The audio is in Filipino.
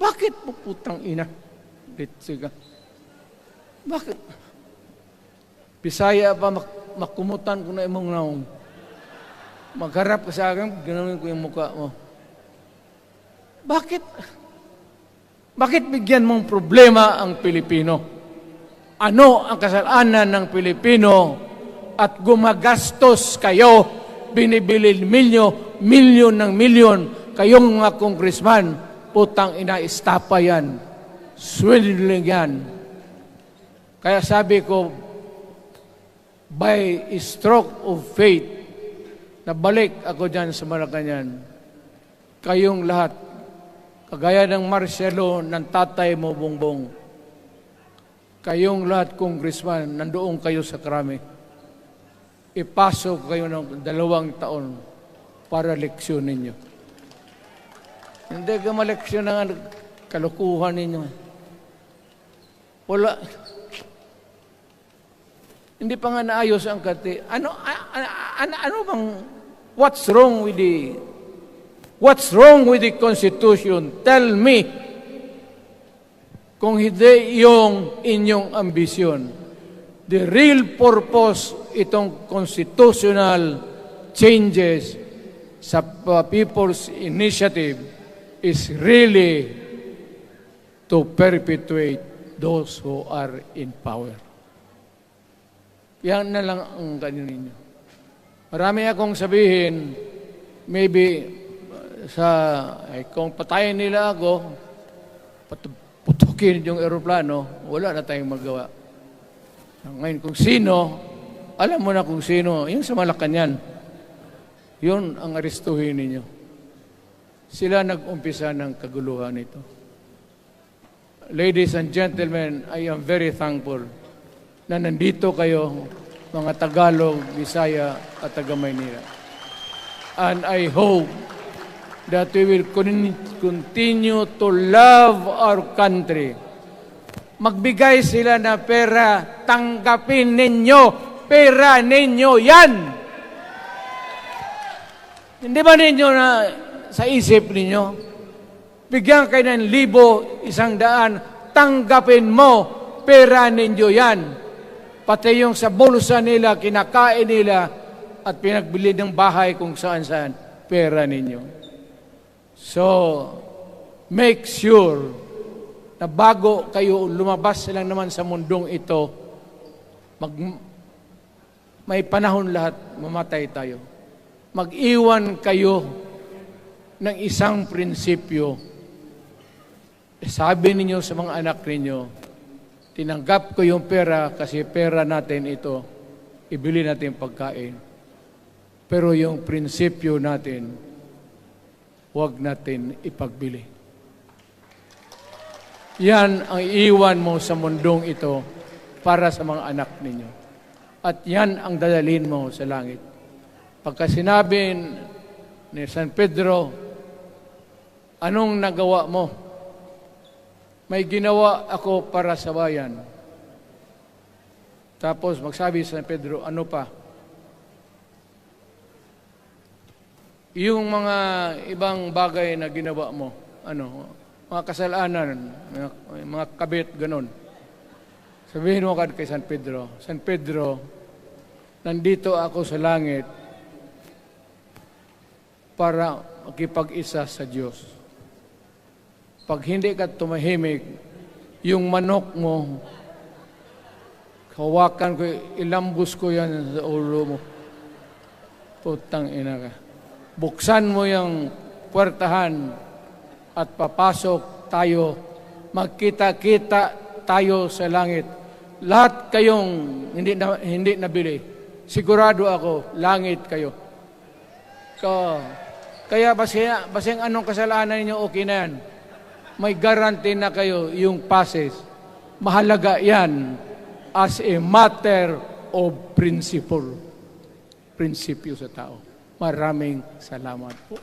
Bakit po putang ina? Litsi ka. Bakit? Bisaya pa mak makumutan ko na imong naong. Magharap ka sa akin, ganoon ko yung mukha mo. Bakit? Bakit bigyan mong problema ang Pilipino? Ano ang kasalanan ng Pilipino at gumagastos kayo, binibili milyo, milyon ng milyon, kayong mga kongresman, putang ina, istapa yan. Swindling yan. Kaya sabi ko, by stroke of faith, nabalik ako dyan sa Malacanang, kayong lahat, kagaya ng Marcelo ng tatay mo, Bongbong, kayong lahat, congressman, nandoon kayo sa krami. Ipasok kayo ng dalawang taon para leksyon ninyo. Hindi ka maleksyon ng kalukuhan ninyo. Wala. Hindi pa nga naayos ang kati. Ano, a- a- ano, ano bang, what's wrong with the, what's wrong with the Constitution? Tell me, kung hindi yung inyong ambisyon. The real purpose itong constitutional changes sa uh, People's Initiative is really to perpetuate those who are in power. Yan na lang ang ganyan ninyo. Marami akong sabihin, maybe uh, sa, ay, kung patayin nila ako, pat- putukin yung eroplano, wala na tayong magawa. Ngayon, kung sino, alam mo na kung sino, yung sa Malacanang, yun ang aristuhin ninyo. Sila nag-umpisa ng kaguluhan ito. Ladies and gentlemen, I am very thankful na nandito kayo, mga Tagalog, Bisaya at taga Maynila. And I hope that we will con- continue to love our country. Magbigay sila na pera, tanggapin ninyo, pera ninyo yan. Hindi ba ninyo na sa isip ninyo? Bigyan kayo ng libo, isang daan, tanggapin mo, pera ninyo yan. Pati yung sa bulsa nila, kinakain nila, at pinagbili ng bahay kung saan-saan, pera ninyo. So, make sure na bago kayo lumabas lang naman sa mundong ito, mag, may panahon lahat, mamatay tayo. Mag-iwan kayo ng isang prinsipyo. Sabi ninyo sa mga anak ninyo, tinanggap ko yung pera kasi pera natin ito, ibili natin pagkain. Pero yung prinsipyo natin, huwag natin ipagbili. Yan ang iwan mo sa mundong ito para sa mga anak ninyo. At yan ang dadalhin mo sa langit. Pagka sinabi ni San Pedro, anong nagawa mo? May ginawa ako para sa bayan. Tapos magsabi San Pedro, ano pa? Yung mga ibang bagay na ginawa mo, ano, mga kasalanan, mga, mga kabit, ganon. Sabihin mo kay San Pedro, San Pedro, nandito ako sa langit para makipag-isa sa Diyos. Pag hindi ka tumahimik, yung manok mo, hawakan ko, ilambus ko yan sa ulo mo. Putang ina ka. Buksan mo yung puwertahan at papasok tayo, magkita-kita tayo sa langit. Lahat kayong hindi na, hindi nabili, sigurado ako, langit kayo. So, kaya basing, basing anong kasalanan niyo okay na yan. May guarantee na kayo yung passes. Mahalaga yan as a matter of principle. Prinsipyo sa tao. Maraming salamat po.